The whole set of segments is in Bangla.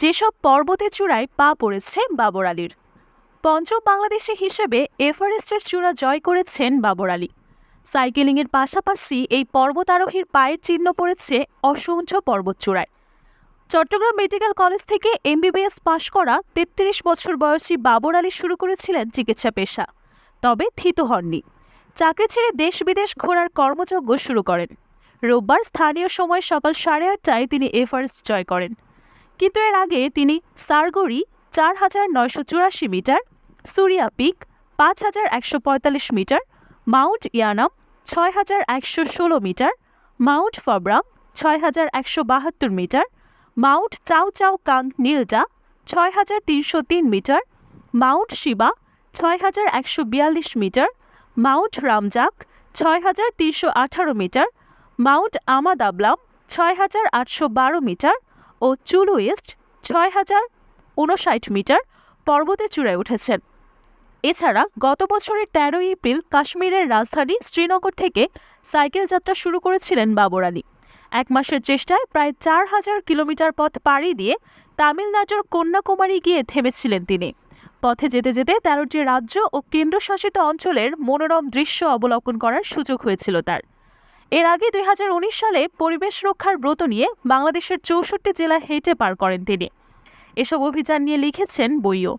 যেসব পর্বতের চূড়ায় পা পড়েছে বাবর আলীর। পঞ্চম বাংলাদেশি হিসেবে এভারেস্টের চূড়া জয় করেছেন বাবর আলী। সাইকেলিংয়ের পাশাপাশি এই পর্বতারোহীর পায়ের চিহ্ন পড়েছে অসংখ্য পর্বতচূড়ায় চট্টগ্রাম মেডিকেল কলেজ থেকে এমবিবিএস পাশ করা তেত্রিশ বছর বয়সী বাবর আলী শুরু করেছিলেন চিকিৎসা পেশা, তবে থিত হননি। চাকরি ছেড়ে দেশ বিদেশ ঘোরার কর্মযজ্ঞ শুরু করেন। রোববার স্থানীয় সময় সকাল সাড়ে আটটায় তিনি এভারেস্ট জয় করেন। কিন্তু এর আগে তিনি সারগড়ি চার হাজার নয়শো চুরাশি মিটার, সুরিয়া পিক পাঁচ হাজার একশো পঁয়তাল্লিশ মিটার, মাউন্ট ইয়ানাম ছয় হাজার একশো ষোলো মিটার, মাউন্ট ফবরাম ছয় হাজার একশো বাহাত্তর মিটার, মাউন্ট চাও চাও কাং নীলজা ছয় হাজার তিনশো তিন মিটার, মাউন্ট শিবা ছয় হাজার একশো বিয়াল্লিশ মিটার, মাউন্ট রামজাক ছয় হাজার তিনশো আঠারো মিটার, মাউন্ট আমাদাবলাম ছয় হাজার আটশো বারো মিটার ও চুলু ইস্ট ছয় হাজার উনষাট মিটার পর্বতের চূড়ায় উঠেছেন। এছাড়া গত বছরের তেরোই এপ্রিল কাশ্মীরের রাজধানী শ্রীনগর থেকে সাইকেল যাত্রা শুরু করেছিলেন বাবর আলী। এক মাসের চেষ্টায় প্রায় চার হাজার কিলোমিটার পথ পাড়ি দিয়ে তামিলনাড়ুর কন্যাকুমারী গিয়ে থেমেছিলেন তিনি। পথে যেতে যেতে তেরোটি রাজ্য ও কেন্দ্রশাসিত অঞ্চলের মনোরম দৃশ্য অবলোকন করার সুযোগ হয়েছিল তার। এর আগে দুই হাজার উনিশ সালে পরিবেশ রক্ষার ব্রত নিয়ে বাংলাদেশের চৌষট্টি জেলা হেঁটে পার করেন তিনি। এসব অভিযান নিয়ে লিখেছেন বইও।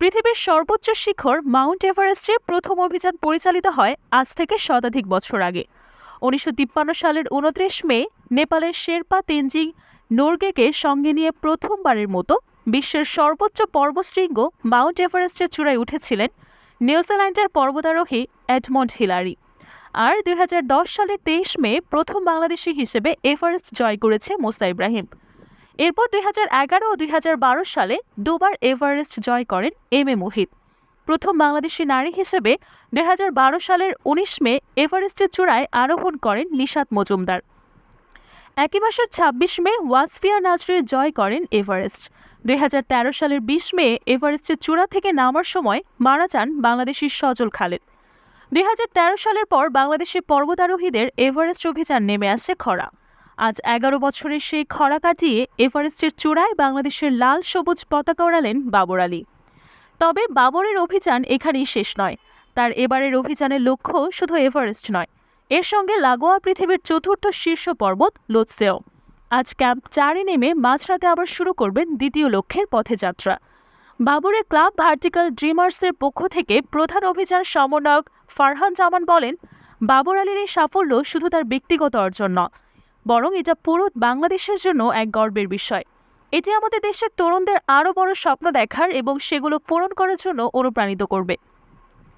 পৃথিবীর সর্বোচ্চ শিখর মাউন্ট এভারেস্টে প্রথম অভিযান পরিচালিত হয় আজ থেকে শতাধিক বছর আগে। উনিশশো তিপ্পান্ন সালের উনত্রিশ মে নেপালের শেরপা তেনজিং নোরগেকে সঙ্গে নিয়ে প্রথমবারের মতো বিশ্বের সর্বোচ্চ পর্বশৃঙ্গ মাউন্ট এভারেস্টের চূড়ায় উঠেছিলেন নিউজিল্যান্ডের পর্বতারোহী এডমন্ড হিলারি। আর দুই হাজার দশ সালের তেইশ মে প্রথম বাংলাদেশি হিসেবে এভারেস্ট জয় করেছে মোসা ইব্রাহিম। এরপর দুই এগারো ও দুই হাজার বারো সালে দুবার এভারেস্ট জয় করেন এম এ মোহিত। প্রথম বাংলাদেশি নারী হিসেবে দুই হাজার বারো সালের উনিশ মে এভারেস্টের চূড়ায় আরোহণ করেন নিশাত মজুমদার। একই মাসের ছাব্বিশ মে ওয়াসফিয়া নাজরির জয় করেন এভারেস্ট। দুই হাজার তেরো সালের বিশ মে এভারেস্টের চূড়া থেকে নামার সময় মারা যান বাংলাদেশি সজল খালেদ। দুই হাজার তেরো সালের পর বাংলাদেশে পর্বতারোহীদের এভারেস্ট অভিযান নেমে আসে খরা। আজ এগারো বছরের সেই খরা কাটিয়ে এভারেস্টের চূড়ায় বাংলাদেশের লাল সবুজ পতাকা ওড়ালেন বাবর আলী। তবে বাবরের অভিযান এখানেই শেষ নয়। তার এবারের অভিযানের লক্ষ্য শুধু এভারেস্ট নয়। এর সঙ্গে লাগোয়া পৃথিবীর চতুর্থ শীর্ষ পর্বত লোৎসেও। আজ ক্যাম্প চারে নেমে মাঝরাতে আবার শুরু করবেন দ্বিতীয় লক্ষ্যের পথে যাত্রা বাবরের ক্লাব ভার্টিক্যাল ড্রিমার্সের পক্ষ থেকে প্রধান অভিযান সমন্বয়ক ফারহান জামান বলেন, বাবর আলীর এই সাফল্য শুধু তার ব্যক্তিগত অর্জন নয়, বরং এটা পুরো বাংলাদেশের জন্য এক গর্বের বিষয়। এটি আমাদের দেশের তরুণদের আরও বড় স্বপ্ন দেখার এবং সেগুলো পূরণ করার জন্য অনুপ্রাণিত করবে।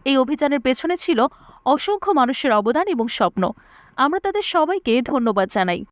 এই অভিযানের পেছনে ছিল অসংখ্য মানুষের অবদান এবং স্বপ্ন। আমরা তাদের সবাইকে ধন্যবাদ জানাই।